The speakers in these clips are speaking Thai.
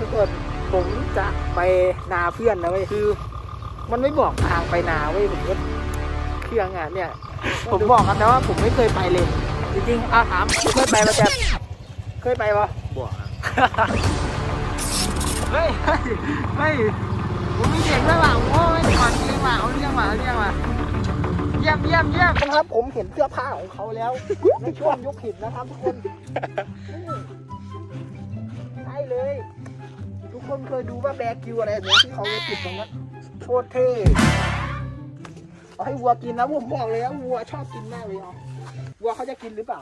ทุกคนผมจะไปนาเพื่อนนะเว้ยคือ มันไม่บอกทางไปนาเว้ยผมก็เครื่องอะเนี่ย ผมบอกกันนะว่าผมไม่เคยไปเลย จริงๆอาถามเคยไปปะแจ๊บเคยไปปะบวกครับเฮ้ยเฮ้ยเฮ้ยผมมีเด็กด้วยว่ะโอ้ยก่อนเรียกมาเอาเรียกมาเอาเรียกมาเยี่ยมเยี่ยมเยี่ยมครับ ผมเห็นเสื้อผ้าของเขาแล้วในช่วงยุคหินนะครับทุกคนใช่เลยทุก คนเคยดูว่าแบกิวอะไรเนี่ยที่เขาจะติดตรงนั้นโคตรเท่เอาให้วัวกินนะผมบอกเลยว่าวัวชอบกินมากเลยอะวัวเขาจะกินหรือเปล่า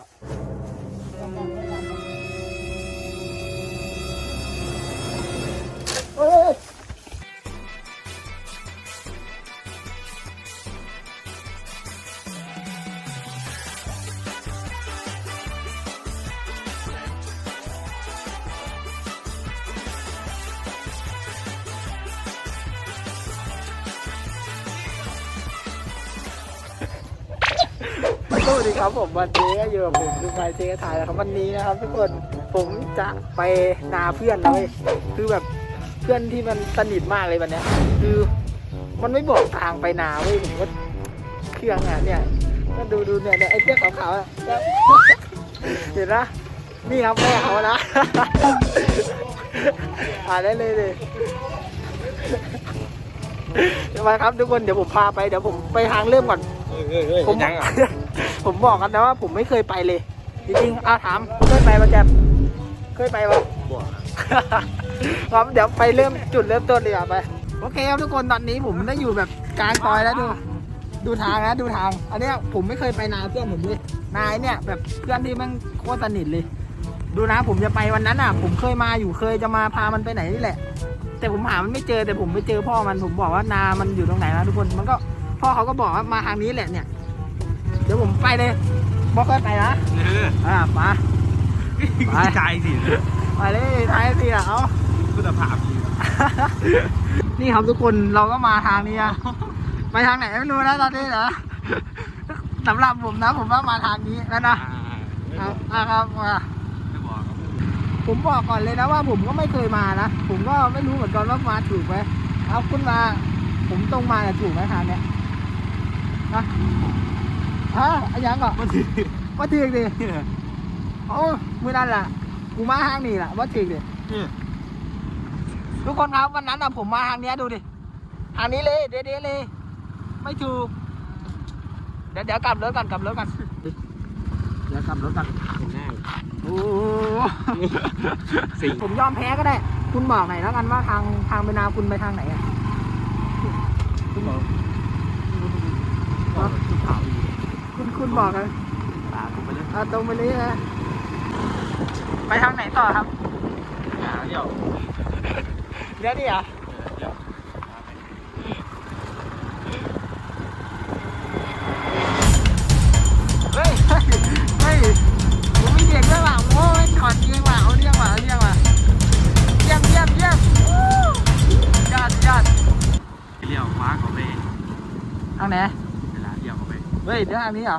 สวัสดีครับผมวันนี้ก็อยู่กับผมดูไฟเซกถ่ายแล้วครับวันนี้นะครับทุกคนผมจะไปนาเพื่อนนะเลยคือแบบเพื่อนที่มันสนิทมากเลยวันเนี้ยคือมันไม่บอกทางไปนาเว้ยผมก็เครื่องอะเนี่ยก็ดูดูเนี่ยเนี่ยไอ้เจ้าขาวๆอะเนี่ยเห็นนะนี่ครับแม่เขานะอ่านได้เลยเลยเดี๋ยวมาครับทุกคนเดี๋ยวผมพาไปเดี๋ยวผมไปทางเริ่มก่อนเฮ้ยเฮ้ยเฮ้ยผมยังอะ ผมบอกกันนะว่าผมไม่เคยไปเลย จริงๆอาถามเคยไปปะแจ๊บเคยไปปะบวกครับครับเดี๋ยวไปเริ่มจุดเริ่มต้นเลยอะไป โอเคครับทุกคนตอนนี้ผมได้อยู่แบบกลางซอยแล้วดู ดูทางนะดูทาง อันเนี้ยผมไม่เคยไปนาเพื่อนผมเลยนายเนี่ย แบบเพื่อนที่แมันโคตรสนิทเลย ดูนะผมจะไปวันนั้นอะ ผมเคยมาอยู่เคยจะมาพามันไปไหนนี่แหละ แต่ผมหามันไม่เจอแต่ผมไปเจอพ่อมันผมบอกว่านามันอยู่ตรงไหนนะทุกคนมันก็พ่อเขาก็บอกว่ามาทางนี้แหละเนี่ย เดี๋ยวผมไปเลยบอกค่อยไปนะเอออะมาไปใจสิไปเลยท้ายสิอะเอาคุณภาพดีนี่ครับทุกคนเราก็มาทางนี้อะไปทางไหนไม่รู้นะตอนนี้นะสำหรับผมนะ ผมว่ามาทางนี้แล้วนะอ่าครับอะครับมาไม่บอกครับผมบอกก่อนเลยนะว่าผมก็ไม่เคยมานะผมก็ไม่รู้เหมือนกันว่ามาถูกไหมเอาคุณมา ผมตรงมาเนี่ยถูกไหมทางเนี้ยนะ ฮะอันยังก่อนมันถือว่าถูกดิโอ้มือนั่นแหละกูมาทางนี้แหละว่าถูกดิทุกคนครับวันนั้นอะผมมาทางเนี้ยดูดิทางนี้เลยเด๊ะๆเลย ไม่ถูก เดี๋ยวเดี๋ยวกลับรถกันกลับรถกันเดี๋ยวกลับรถกันเห็นหน้าโอ้สิงผมยอมแพ้ก็ได้ คุณบอกหน่อยแล้วกันว่าทางทางไปนาคุณไปทางไหนอะคุณบอกครับ คุณคุณบอกนะตามผมไปเลยอะตรงไปเลยนะไปทางไหนต่อครับหาเดี๋ยวเดี๋ยวดิอะเดี๋ยว ยเดี๋ยวทางนี้เหรอ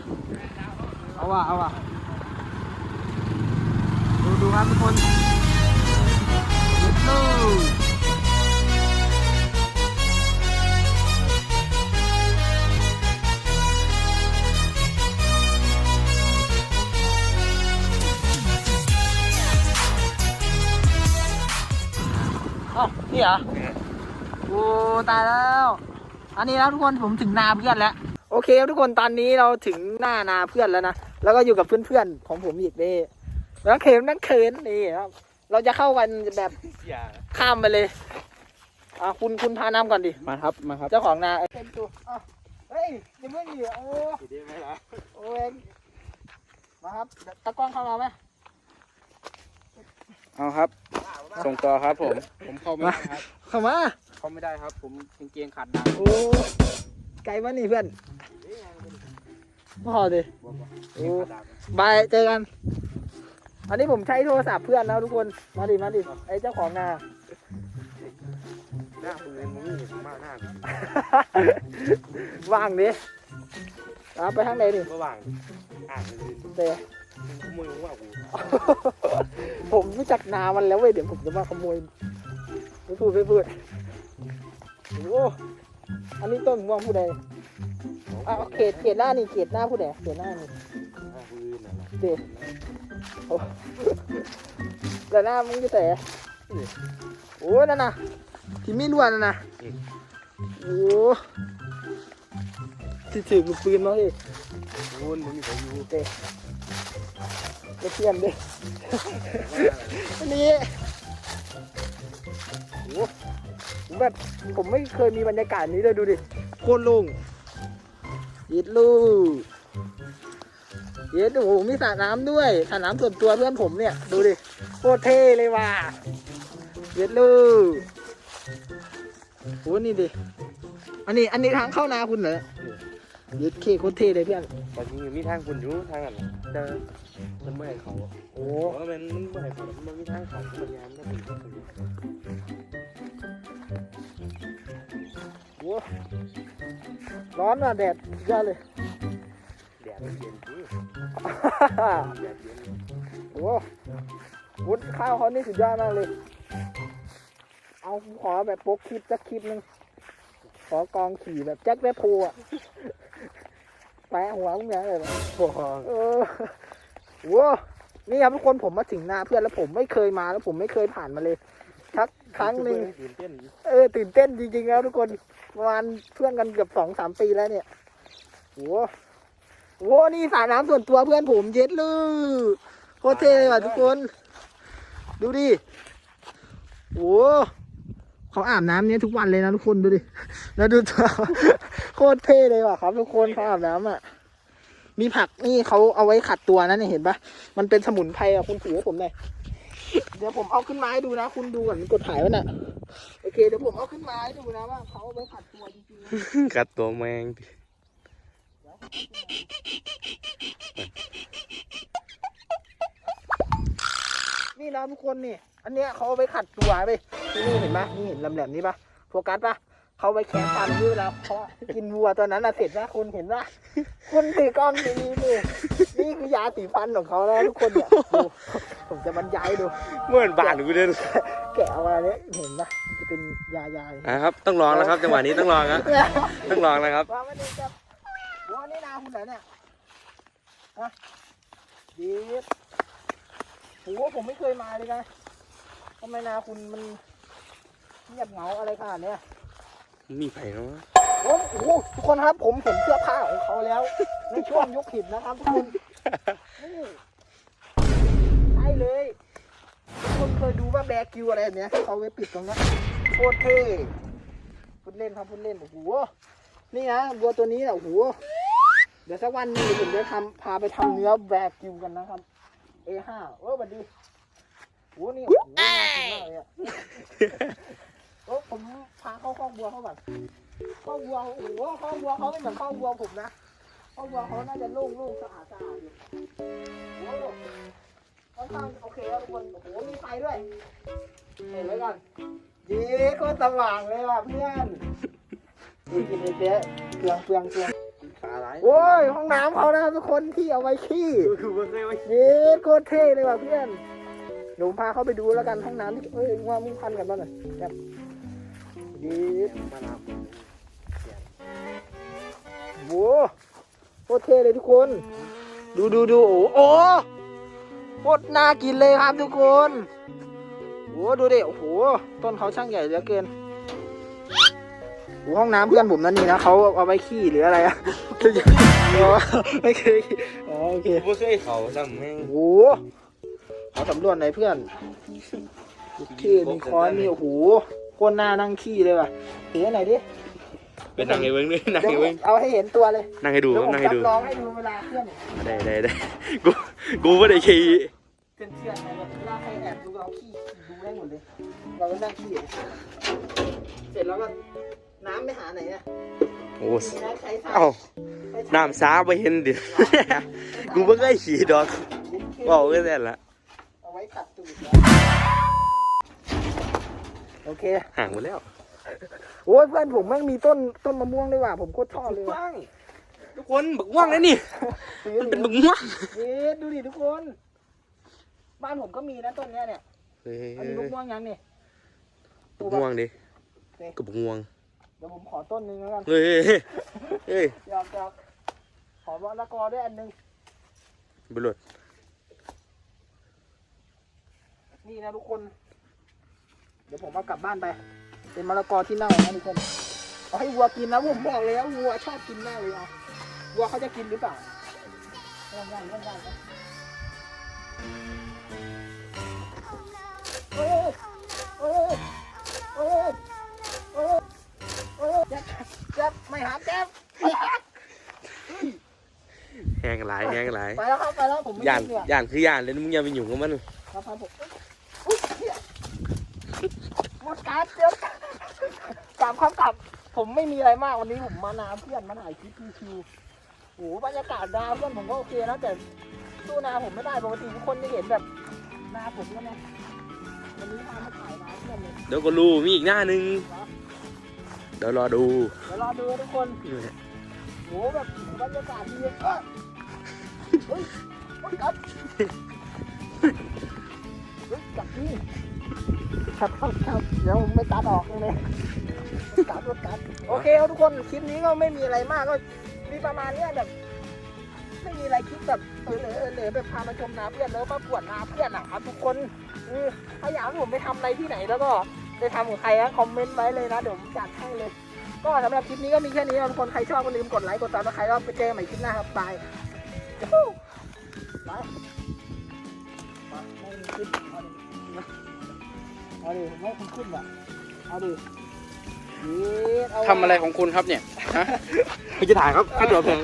เอาว่ะ เอาว่ะ ดูดูครับทุกคนดูอ้านี่เหรอ โอ้ ตายแล้ว อันนี้แล้วทุกคนผมถึงนาเพื่อนแล้ว โอเคครับทุกคนตอนนี้เราถึงหน้านาเพื่อนแล้วนะ แล้วก็อยู่กับเพื่อนๆของผมอีกนี่นักเขินนักเขินนี่ครับ เราจะเข้ากันแบบอย่าข้ามไปเลยอะคุณคุณพาน้ำก่อนดิ มาครับ มาครับ เจ้าของนาเต็มตัวอะเฮ้ยยังไม่มีโอ้ดีไหมล่ะโอ้เองมาครับเดี๋ยวตะกล้องเข้ามาไหมเอาครับ ส่งต่อครับผม ผมเข้าไม่ได้ครับ เข้ามา เข้าไม่ได้ครับ ผมกางเกงขาดดังโอ้ ไกลมานี่เพื่อนพอดิกางเกงขาดดังบายเจอกัน อันนี้ผมใช้โทรศัพท์เพื่อนนะทุกคน มาดิ มาดิ ไอ้เจ้าของนาหน้าคุณเลยมึงนี่มากหน้าว่างดิเอาไปทางไหนดิระหว่างอ่านเลยเตะขโมยว่ากูผมรู้จักนามันแล้วเว้ย เดี๋ยวผมจะมาขโมยไม่พูดไม่พูดโอ้โห อันนี้ต้นมะม่วงผู้ใดอะเขตเขตหน้านี่เขตหน้าผู้ใดเขตหน้านี่อ่าปืนน่ะนะเด็แต่หน้ามึงจะแต่โอ้นั่นน่ะที่มีล้วนนั่นน่ะโอ้ที่ถือลูกปืนมาเลยโอ้ยมึงมีใครอยู่เด็กเทียนเด็อัน แบบผมไม่เคยมีบรรยากาศนี้เลยดูดิโคตรโลุงยิดลูกเย็ดโอ้โหมีสระน้ำด้วยสระน้ำส่วนตัวเพื่อนผมเนี่ย ดูดิโคตรเท่เลยว่ะเย็ดลูกโอ้นี่ดิอันนี้อันนี้ทางเข้านาคุณเหรอเย็ดเคโคตรเท่เลยเพื่อนตอนนี้มีทางคุณอยู่ทางนั้นน่ะแต่ มันไม่ให้เขาโอ้เพราะมันไม่ให้เขามันมีทางเขามันยามแล้วมันก็อยู่โหร้อนอะแดดเยอะเลยแดดเย็นคือแดดเย็นโอ้วุ้นข้าวเขานี่สุดยอดมากเลย เอาขอแบบโป๊กคลิปสักคลิปหนึงขอกองขี่แบบแจ็คแวบโพอะแปะหัวมึงไงเลยโอ้ โหเออโว้นี่ครับทุกคนผมมาถึงนาเพื่อนแล้วผมไม่เคยมาแล้วผมไม่เคยผ่านมาเลยทักครั้งหนึ่งตื่นเต้นอยู่เออตื่นเต้นจริงๆแล้วทุกคนประมาณเพื่อนกันเกือบสองสามปีแล้วเนี่ยโหโหนี่สระน้ำส่วนตัวเพื่อนผมเย็ดเลยโคตรเท่เลยว่ะทุกคน ดูดิโหเขาอาบน้ำเนี้ยทุกวันเลยนะทุกคนดูดิแล้วดูตัวโคตรเท่เลยว่ะครับทุกคนเขาอาบน้ำอะ มีผักนี่เขาเอาไว้ขัดตัวนะเนี่ยเห็นปะมันเป็นสมุนไพรอะคุณถือให้ผมหน่อยเดี๋ยวผมเอาขึ้นมาให้ดูนะ คุณดูก่อนมันกดถ่ายไว้น่ะโอเคเดี๋ยวผมเอาขึ้นมาให้ดูนะว่าเขาเอาไว้ขัดตัวจริงๆนะกัดตัวแมงนี่นะทุกคนนี่ อันเนี้ยเขาเอาไว้ขัดตัวไปที่นี่เห็นปะนี่เห็นลำแหลมนี้ปะโฟกัสปะ เขาไว้แคะฟันนี่เวลาเขากินวัวตัวนั้นอะเสร็จนะคุณเห็นปะคุณถือกล้องดีนี่นี่นี่คือยาสีฟันของเขาแล้วทุกคนเนี่ยดูผมจะบรรยายดูเหมือนบ้านกูเดินแกะเอามาเนี่ยเห็นปะจะเป็นยายานะครับ ต้องลองแล้วครับจังหวะนี้ต้องลองครับต้องลองนะครับว่าไม่ได้จะว่านี่นาคุณไหนเนี่ยฮะดีดโหผมไม่เคยมาเลยนะทำไมนาคุณมันเงียบเหงาอะไรขนาดเนี้ย มีไผ่เนาะโอ้โหทุกคนครับผมเห็นเสื้อผ้าของเขาแล้ว ในช่วงยุคหินนะครับทุกคนนี่ใช่เลย ทุกคนเคยดูว่าแบกิวอะไรแบบเนี้ยเขาไว้ปิดตรงนี้โคตรเท่พูดเล่นครับพูดเล่นโอ้โหนี่นะวัวตัวนี้แหละโอ้โหเดี๋ยวสักวันนึงผมจะทำพาไปทำเนื้อแบกิวกันนะครับ A5 เออสวัสดีโอ้โหนี่โอ้โหน่ากินมากเลยอะ โอ้ผมพาเข้าข้องบัวเข้าก่อนข้าววัวโอ้โหข้าววัวเขาไม่เหมือนข้าววัวผมนะข้าววัวเขาน่าจะโล่งๆสะอาดสะอาดอยู่โอ้โหค่อนข้างโอเคครับทุกคนโอ้โหมีไฟด้วยเห็นไว้ก่อนยีก็สว่างเลยว่ะเพื่อนดีกินเลยเจ๊เปลืองเปลืองเปลืองขาอะไรโอ้ยห้องน้ำเขานะครับทุกคนที่เอาไว้ขี้คือมันเคยไว้ยีโคตรเท่เลยว่ะเพื่อนเดี๋ยวผมพาเขาไปดูแล้วกันห้องน้ำที่เอ้ยว่ามึงพันกันบ้างหน่อยแบบ ดีมาลาโว้โคตรเท่เลยทุกคน ดูดูดูโอ้โอ้โคตรน่ากินเลยครับทุกคนโอ้ดูดิโอ้โหต้นเขาช่างใหญ่เหลือเกินโอ้ห้องน้ำเพื่อนผมนั่นนี่นะเขาเอาไว้ขี้หรืออะไรอะอ๋อไม่เคยอ๋อโอเคกูเคยเขาซ้ำแม่งโอ้โหขอสำรวจหน่อยเพื่อนขี้มีค้อนมีโอ้โห โคนหน้านั่งขี้เลยว่ะถือหน่อยดิเป็นนางไอ้เบิ้งด้วยนางเดี๋ยวไอ้ผเบิ้มงเอาให้เห็นตัวเลยนั่งให้ดูเดี๋ยวผมนั่งให้ดู จำลองให้ดูเวลาเพื่อนได้ได้ได้กูกูไม่ได้ขี่เพื่อนเพื่อนๆนะแบบเวลาใครแอบดูเราขี้ดูได้หมดเลย เราก็นั่งขี้อยู่เสร็จแล้วก็น้ำไม่หาไหนอะโอ้มีน้ำใช้สายเอ้าใช้สายน้ำสาไปเห็นดิ กูไม่เคยขี่ดอกบอกก็แต่ละเอาไว้ขัดตูดนะ โอเค ห่างหมดแล้ว โอ้ยเพื่อนผมแม่งมีต้นต้นมะม่วงด้วยว่ะผมโคตรชอบเลยว่ะฟังทุกคนบักม่วงเลยนี่ มันเป็นบักม่วงเอ๊ะดูดิทุกคน บ้านผมก็มีนะต้นเนี้ยเนี่ยเฮ้ยอันนี้ลูกม่วงยังนี่บักม่วงดิเฮ้ยกับบักม่วงเดี๋ยวผมขอต้นหนึงแล้วกันเฮ้ยเฮ้ยเฮ้ยเฮ้ยหยอกหยอกขอมะละกอด้วยอันหนึงบุรุษนี่นะทุกคน เดี๋ยวผมเอากลับบ้านไป เป็นมะละกอที่เน่านะทุกคนเอาให้วัวกินนะผมบอกเลยว่าวัวชอบกินมากเลยเอาวัวเขาจะกินหรือเปล่าย่างย่างย่างย่างนะเอ้ยเอ้ยเอ้ยเอ้ยเอ้แจ๊บแจ๊บไม่หาแจ๊บไม่หาแห้งหลายแห้งหลายไปแล้วครับไปแล้วผมไม่ย่านกินเนี่ยย่านคือย่านเลยนะมึงอย่าไปอยู่งกับมัน ครับครับผมอุ๊ยเหี้ยหมดการเดี๋ยวกลับครับกลับ ผมไม่มีอะไรมากวันนี้ผมมานาเพื่อนมาถ่ายคลิปชิวๆโอ้โหบรรยากาศนาเพื่อนผมก็โอเคนะแต่สู้นาผมไม่ได้ปกติทุกคนจะเห็นแบบนาผมแล้วนะวันนี้พามาถ่ายนาเพื่อนเลยเดี๋ยวก็รู้มีอีกหน้าหนึ่งเดี๋ยวรอดู เดี๋ยวรอดูทุกคนโอ้โหแบบบรรยากาศดีเอ้ยเฮ้ยเฮ้ยกลับเฮ้ยกลับนี่ ครับครับครับเดี๋ยวไม่ตัดออกเลยกัดรถกัดโอเคครับทุกคนคลิปนี้ก็ไม่มีอะไรมากก็มีประมาณเนี้ยแบบ ไม่มีอะไรคลิปแบบเออเออเออแบบพามาชมนาเพื่อนแล้วก็ปวดนาเพื่อนอะครับทุกคนเออถ้าอยากให้ผมไปทำอะไรที่ไหนแล้วก็ไปทำกับใครนะคอมเมนต์ไว้เลยนะเดี๋ยวผมจัดให้เลย ก็สำหรับคลิปนี้ก็มีแค่นี้ครับทุกคนใครชอบก็ลืมกดไลค์กดติดตามใครก็ไปเจอใหม่คลิปหน้าครับบายจู๊ฮู้ไปมาไม่มีคลิป เอาดิเอาดิผมให้คุณขึ้นอะเอาดิเย็ดเาทำอะไรของคุณครับเนี่ยฮะไม่จะถ่ายครับค่าตัวแพง